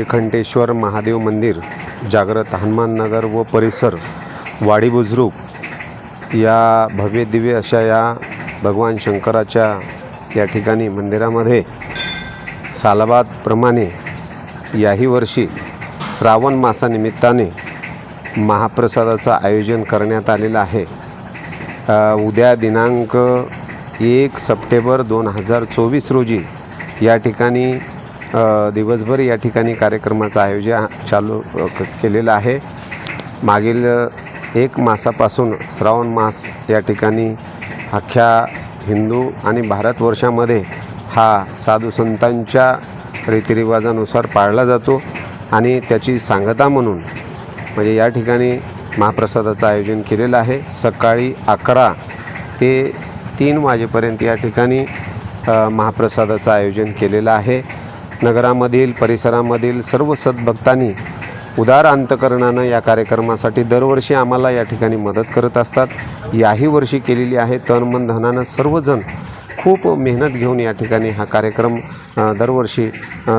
निळकंठेश्वर महादेव मंदिर जागृत हनुमान नगर व परिसर वाडी बुजरूप या भव्य दिव्य अशा या भगवान शंकराच्या या ठिकाणी मंदिरामध्ये सालाबादप्रमाणे याही वर्षी श्रावण मासानिमित्ताने महाप्रसादाचं आयोजन करण्यात आलेलं आहे. उद्या दिनांक एक सप्टेंबर दोन हजार चोवीस रोजी या ठिकाणी दिवसभर या ठिकाणी कार्यक्रमाचं आयोजन चालू क- केलेलं आहे. मागील एक मासापासून श्रावण मास या ठिकाणी अख्ख्या हिंदू आणि भारतवर्षामध्ये हा साधू संतांच्या रीतिरिवाजानुसार पाळला जातो आणि त्याची सांगता म्हणून म्हणजे या ठिकाणी महाप्रसादाचं आयोजन केलेलं आहे. सकाळी अकरा ते तीन वाजेपर्यंत या ठिकाणी महाप्रसादाचं आयोजन केलेलं आहे. नगरामधील परिसरामधील सर्व सद्भक्तांनी उदार अंतकरणानं या कार्यक्रमासाठी दरवर्षी आम्हाला या ठिकाणी मदत करत असतात. याही वर्षी केलेली आहे. तन मन धनानं सर्वजण खूप मेहनत घेऊन या ठिकाणी हा कार्यक्रम दरवर्षी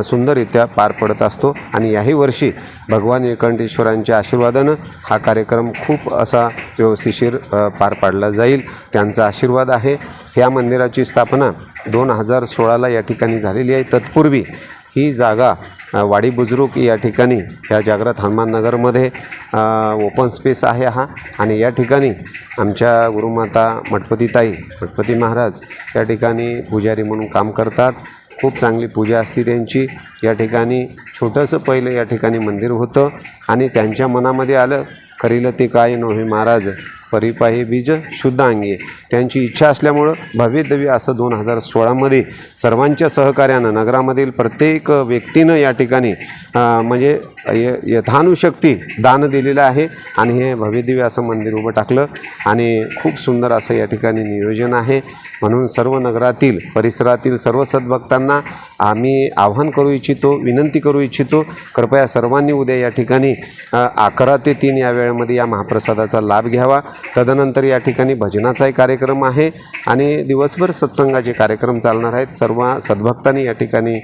सुंदररित्या पार पडत असतो. आणि याही वर्षी भगवान निळकंठेश्वरांच्या आशीर्वादानं हा कार्यक्रम खूप असा व्यवस्थिशीर पार पाडला जाईल. त्यांचा आशीर्वाद आहे. ह्या मंदिराची स्थापना दोन हजार सोळाला या ठिकाणी झालेली आहे. तत्पूर्वी ही जागा वाडी बुजुर्ग या ठिकाणी या जागृत हनुमाननगरमध्ये ओपन स्पेस आहे हा. आणि या ठिकाणी आमच्या गुरुमाता मठपतीताई मठपती महाराज या ठिकाणी पुजारी म्हणून काम करतात. खूप चांगली पूजा असते त्यांची. या ठिकाणी छोटंसं पहिलं या ठिकाणी मंदिर होतं. आणि त्यांच्या मनामध्ये आलं करील ते काय नव्हे महाराज? परिपाही बीज शुद्ध अंगी त्यांची इच्छा असल्यामुळं भव्यदवी असं दोन हजार सोळामध्ये सर्वांच्या सहकार्यानं नगरामधील प्रत्येक व्यक्तीनं या ठिकाणी म्हणजे य यथानुशक्ती दान दिलेलं आहे आणि हे भव्यदिव्य असं मंदिर उभं टाकलं आणि खूप सुंदर असं या ठिकाणी नियोजन आहे. म्हणून सर्व नगरातील परिसरातील सर्व सद्भक्तांना आम्ही आव्हान करू इच्छितो विनंती करू इच्छितो कृपया सर्वांनी उद्या या ठिकाणी अकरा ते तीन या वेळेमध्ये या महाप्रसादाचा लाभ घ्यावा. तदनंतर या ठिकाणी भजनाचाही कार्यक्रम आहे आणि दिवसभर सत्संगाचे कार्यक्रम चालणार आहेत. सर्व सद्भक्तांनी या ठिकाणी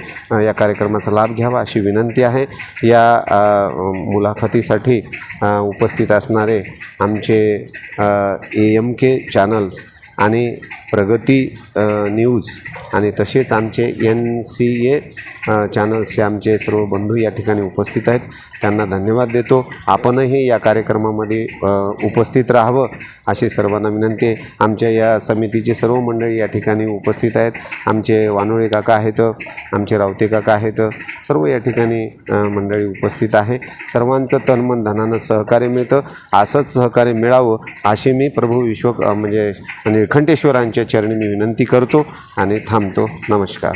या कार्यक्रमाचा लाभ घ्यावा अशी विनंती आहे. या मुलाखतीसाठी उपस्थित असणारे आमचे ए एम के चॅनल्स आणि प्रगती न्यूज आणि तसेच आमचे एन सी ए चॅनल्सचे आमचे सर्व बंधू या ठिकाणी उपस्थित आहेत. त्यांना धन्यवाद देतो. आपणही या कार्यक्रमामध्ये उपस्थित राहावं अशी सर्वांना विनंती आहे. आमच्या या समितीचे सर्व मंडळी या ठिकाणी उपस्थित आहेत. आमचे वानोळे काका आहेत आमचे रावते काका आहेत सर्व या ठिकाणी मंडळी उपस्थित आहे. सर्वांचं तनमन धनानं सहकार्य मिळतं. असंच सहकार्य मिळावं अशी मी प्रभू विश्व म्हणजे, म्हणजे निळखंठेश्वरांच्या चरणी मी विनंती करतो आणि थांबतो. नमस्कार.